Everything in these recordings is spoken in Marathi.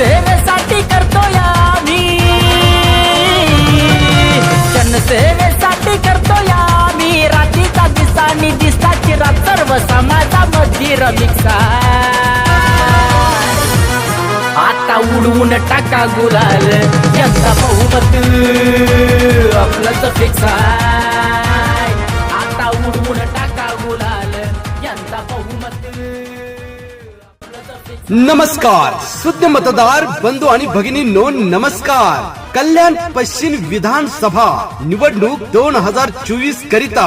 जनसेवेसाठी करतोय आम्ही. जनसेवेसाठी करतोय आम्ही. रात्रीचा दिसानी दिसताची रात सर्व समाजामध्ये रमिक्सा आता उडवून टाका गुलाल यंदा बहुमत आपलंच फिक्स आता उडवून टाका गुलाल यंदा बहुमत. नमस्कार. शुद्ध मतदार बंधू आणि भगिनी नो नमस्कार. कल्याण पश्चिम विधानसभा निवडणूक दोन हजार चोवीस करिता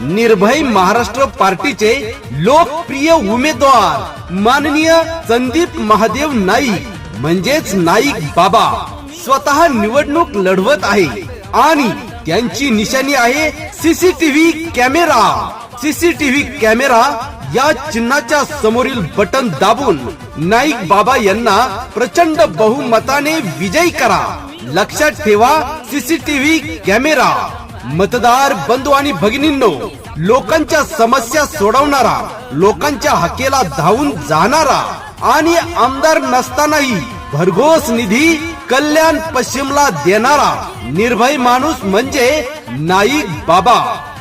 निर्भय महाराष्ट्र पार्टीचे लोकप्रिय उमेदवार माननीय संदीप महादेव नाईक म्हणजेच नाईक बाबा स्वतः निवडणूक लढवत आहे आणि त्यांची निशाणी आहे सीसीटीव्ही कॅमेरा. सीसीटीव्ही कॅमेरा या चिन्हाच्या समोरील बटन दाबून नाईक बाबा यांना प्रचंड बहुमताने विजयी करा. लक्षात ठेवा सीसीटीव्ही कॅमेरा. मतदार बंधू आणि भगिनींनो लोकांच्या समस्या सोडवणारा लोकांच्या हकेला धावून जाणारा आणि आमदार नसतानाही भरघोस निधी कल्याण पश्चिमला देणारा निर्भय माणूस म्हणजे नाईक बाबा.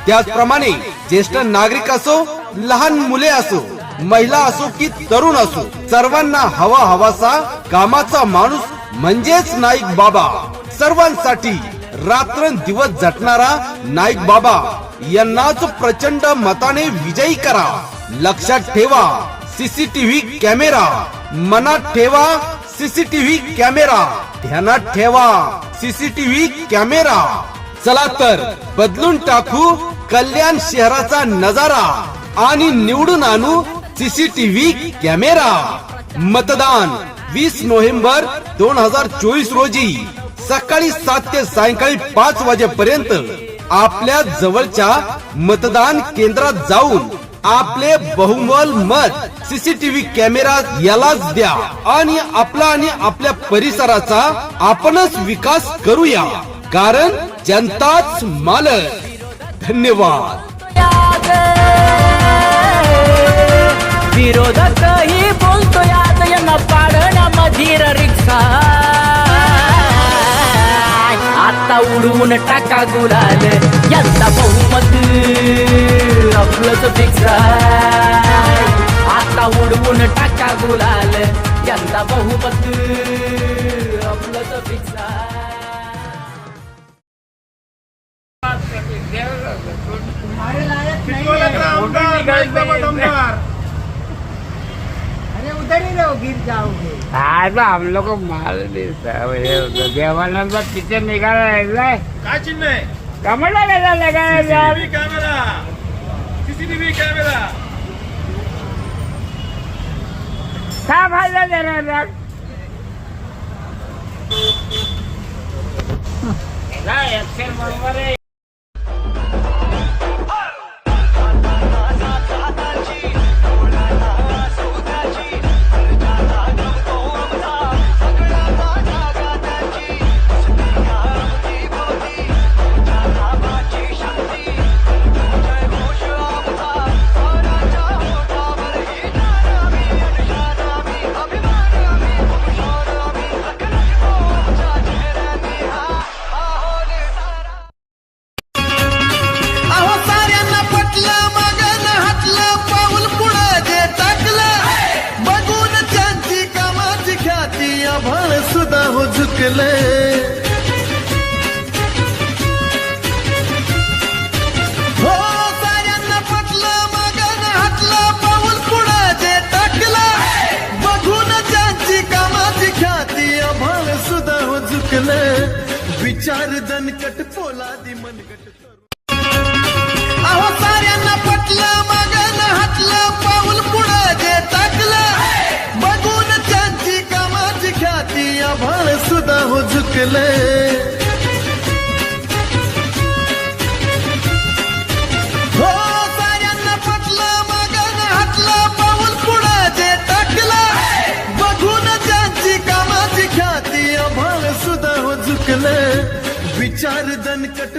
त्याचप्रमाणे ज्येष्ठ नागरिक असो लहान मुले असो महिला असो की तरुण असो सर्वांना हवा हवासा कामाचा माणूस म्हणजेच नाईक बाबा. सर्वांसाठी रात्रंदिवस झटणारा नाईक बाबा. यांनाच प्रचंड मताने विजयी करा. लक्षात ठेवा सीसीटीव्ही कॅमेरा. मनात ठेवा सीसीटीव्ही कॅमेरा. ध्यानात ठेवा सीसीटीव्ही कॅमेरा. चला तर बदलून टाकू कल्याण शहराचा नजारा. आणि निवडून आणू सीसीटीव्ही कॅमेरा. मतदान वीस नोव्हेंबर दोन हजार चोवीस रोजी सकाळी सात ते सायंकाळी पाच वाजेपर्यंत आपल्या जवळच्या मतदान केंद्रात जाऊन आपले बहुमल मत सीसीटीव्ही कॅमेरा यालाच द्या आणि आपला आणि आपल्या परिसराचा आपणच विकास करूया. कारण जनताच मालक. धन्यवाद. आता उडवून टाका गुलाल. यंदा बहुमत आपलंच फिक्स आता उडवून टाका गुलाल. यंदा बहुमत आपलंच फिक्स चितोल्याचा ही रहो गिर हम लोग को माल देवानंद पीछे निकाला है काय चिन्ह लगा है यार। सीसीटीव्ही कॅमेरा सीसीटीव्ही कॅमेरा क्या फायदा है बरोबर आहे झुकले हो साऱ्यांना पटलं मगन हातलं पाऊल पुढं जे टाकलं. बघून त्यांची कामाची ख्याती आभाळ सुद्धा हो झुकले विचार दणकट पोलादी मनगट. हो हो साऱ्यांना पटलं मगन हातलं पाऊल पुढं जे बघून त्यांची कामाची ख्याती आभाळ सुद्धा हो विचार दणकट